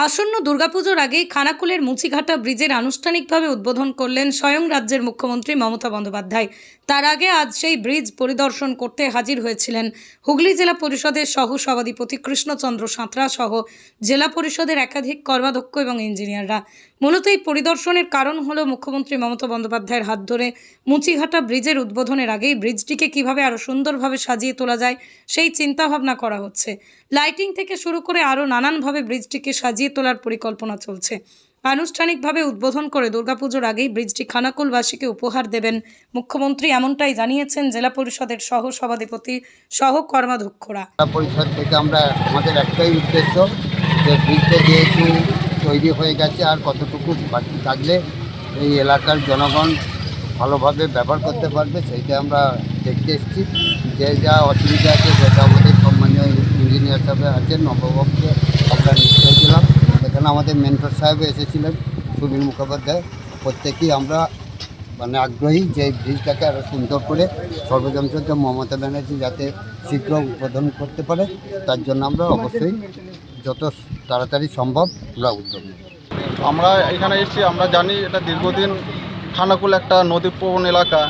আসন্ন দুর্গাপুজোর আগেই খানাকুলের মুচিঘাটা ব্রিজের আনুষ্ঠানিকভাবে উদ্বোধন করলেন স্বয়ং রাজ্যের মুখ্যমন্ত্রী মমতা বন্দ্যোপাধ্যায়। তার আগে আজ সেই ব্রিজ পরিদর্শন করতে হাজির হয়েছিলেন হুগলি জেলা পরিষদের সহ সভাধিপতি কৃষ্ণচন্দ্র সাঁতরা সহ জেলা পরিষদের একাধিক কর্মাধ্যক্ষ এবং ইঞ্জিনিয়াররা। মূলত এই পরিদর্শনের কারণ হলো মুখ্যমন্ত্রী মমতা বন্দ্যোপাধ্যায়ের হাত ধরে মুচিঘাটা ব্রিজের উদ্বোধনের আগেই ব্রিজটিকে কীভাবে আরও সুন্দরভাবে সাজিয়ে তোলা যায় সেই চিন্তাভাবনা করা হচ্ছে। লাইটিং থেকে শুরু করে আরও নানানভাবে ব্রিজটিকে সাজিয়ে তোলার পরিকল্পনা চলছে। আনুষ্ঠানিকভাবে উদ্বোধন করে দুর্গাপুজোর আগেই ব্রিজটি খানাকুলবাসীকে উপহার দেবেন। মুখ্যমন্ত্রী এমনটাই জানিয়েছেন জেলা পরিষদের সহ সভাধিপতি সহ কর্মাধ্যক্ষরা জেলা পরিষদ থেকে আমরা, আমাদের একটাই উদ্দেশ্য যে ব্রিজটা যেহেতু তৈরি হয়ে গেছে আর কতটুকু বাকি থাকলে এই এলাকার জনগণ ভালোভাবে ব্যবহার করতে পারবে, সেইটা আমরা দেখতে এসেছি। যে যা অসুবিধা আছে, সেটা আমাদের সম্মানীয় ইঞ্জিনিয়ার সাহেব আছেন নিশ্চয় দিলাম এখানে আমাদের মেন্টর সাহেব এসেছিলেন, সুনীল মুখোপাধ্যায়। প্রত্যেকেই আমরা মানে আগ্রহী যে ব্রিজটাকে আরও সুন্দর করে সর্বজনসাধ্য মমতা ব্যানার্জি যাতে শীঘ্র উদ্বোধন করতে পারে, তার জন্য আমরা অবশ্যই যত তাড়াতাড়ি সম্ভব আমরা উদ্যোগ আমরা এখানে এসেছি, আমরা জানি এটা দীর্ঘদিন খানাকুল একটা নদীপ্রবণ এলাকা,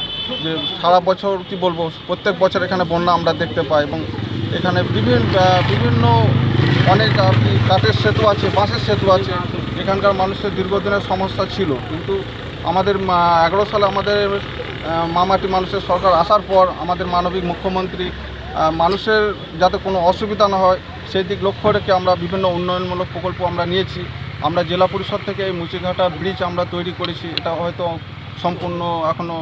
যে সারা বছর কি বলব, প্রত্যেক বছর এখানে বন্যা আমরা দেখতে পাই এবং এখানে বিভিন্ন বিভিন্ন অনেক আর কাঠের সেতু আছে, বাঁশের সেতু আছে, এখানকার মানুষের দীর্ঘদিনের সমস্যা ছিল। কিন্তু আমাদের এগারো সালে আমাদের মামাটি মানুষের সরকার আসার পর আমাদের মানবিক মুখ্যমন্ত্রী মানুষের যাতে কোনো অসুবিধা না হয়, সেই দিক লক্ষ্য রেখে আমরা বিভিন্ন উন্নয়নমূলক প্রকল্প আমরা নিয়েছি। আমরা জেলা পরিষদ থেকে এই মুচিঘাটা ব্রিজ আমরা তৈরি করেছি। এটা হয়তো সম্পূর্ণ এখনও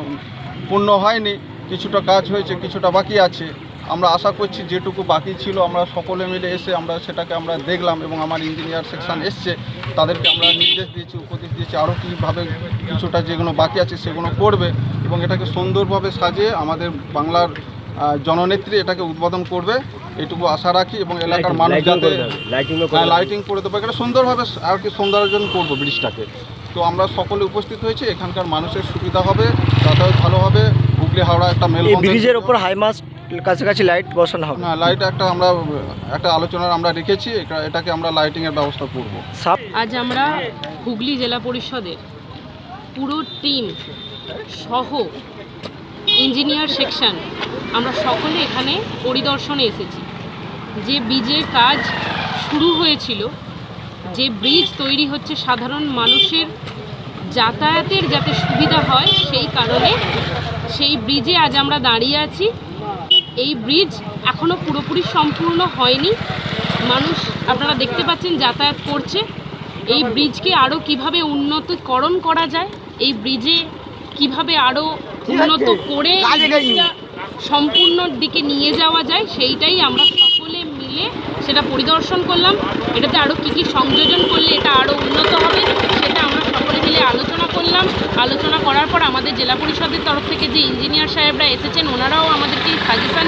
পূর্ণ হয়নি। কিছুটা কাজ হয়েছে, কিছুটা বাকি আছে। আমরা আশা করছি যেটুকু বাকি ছিল আমরা সকলে মিলে এসে আমরা সেটাকে আমরা দেখলাম এবং আমার ইঞ্জিনিয়ার সেকশন এসছে তাদেরকে আমরা নির্দেশ দিয়েছি উপদেশ দিয়েছি আরও কীভাবে কিছুটা যেগুলো বাকি আছে সেগুলো করবে এবং এটাকে সুন্দরভাবে সাজিয়ে আমাদের বাংলার জননেত্রী এটাকে উদ্বোধন করবে এটুকু আশা রাখি এবং এলাকার মানুষ যাতে হ্যাঁ লাইটিং করে দেবো এখানে সুন্দরভাবে আর কি সৌন্দর্যন করব ব্রিজটাকে। তো আমরা সকলে উপস্থিত হয়েছি এখানকার মানুষের সুবিধা হবে যাতায়াত ভালো হবে হুগলি হাওড়া একটা মেল ব্রিজের ওপর হাইমাস্ট কাছাকাছি লাইট বসানো হবে। না লাইট একটা আমরা একটা আলোচনার আমরা রেখেছি এটা- এটাকে আমরা লাইটিংয়ের ব্যবস্থা করব। আজ আমরা হুগলি জেলা পরিষদের পুরো টিম সহ ইঞ্জিনিয়ার সেকশন আমরা সকলে এখানে পরিদর্শনে এসেছি। যে ব্রিজের কাজ শুরু হয়েছিল যে ব্রিজ তৈরি হচ্ছে সাধারণ মানুষের যাতায়াতের যাতে সুবিধা হয় সেই কারণে সেই ব্রিজে আজ আমরা দাঁড়িয়ে আছি। এই ব্রিজ এখনও পুরোপুরি সম্পূর্ণ হয়নি। মানুষ আপনারা দেখতে পাচ্ছেন যাতায়াত করছে। এই ব্রিজকে আরও কীভাবে উন্নতকরণ করা যায় এই ব্রিজে কীভাবে আরও উন্নত করে সম্পূর্ণ দিকে নিয়ে যাওয়া যায় সেইটাই আমরা সকলে মিলে সেটা পরিদর্শন করলাম। এটাতে আরও কি কি সংযোজন করলে এটা আরও উন্নত হবে সেটা আমরা সকলে মিলে আলোচনা করলাম। আলোচনা করার পর আমাদের জেলা পরিষদের তরফ থেকে যে ইঞ্জিনিয়ার সাহেবরা এসেছেন ওনারাও আমাদেরকে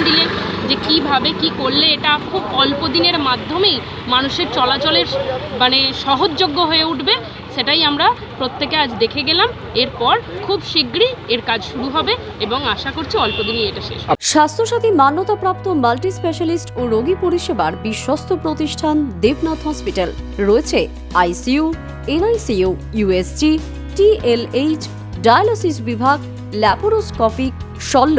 দিলেন যে কীভাবে কি করলে এটা খুব অল্প দিনের মাধ্যমেই মানুষের চলাচলের মানে সহজযোগ্য হয়ে উঠবে, সেটাই আমরা প্রত্যেকে আজ দেখে গেলাম। এরপর খুব শীঘ্রই এর কাজ শুরু হবে এবং আশা করছি অল্প দিনই এটা শেষ হবে। স্বাস্থ্যসাথী মান্যতাপ্রাপ্ত মাল্টি স্পেশালিস্ট ও রোগী পরিষেবার বিশ্বস্ত প্রতিষ্ঠান দেবনাথ হসপিটাল। রয়েছে ICU, NICU USG TLH dialysis বিভাগ, ল্যাপারোস্কোপিক, শল্য।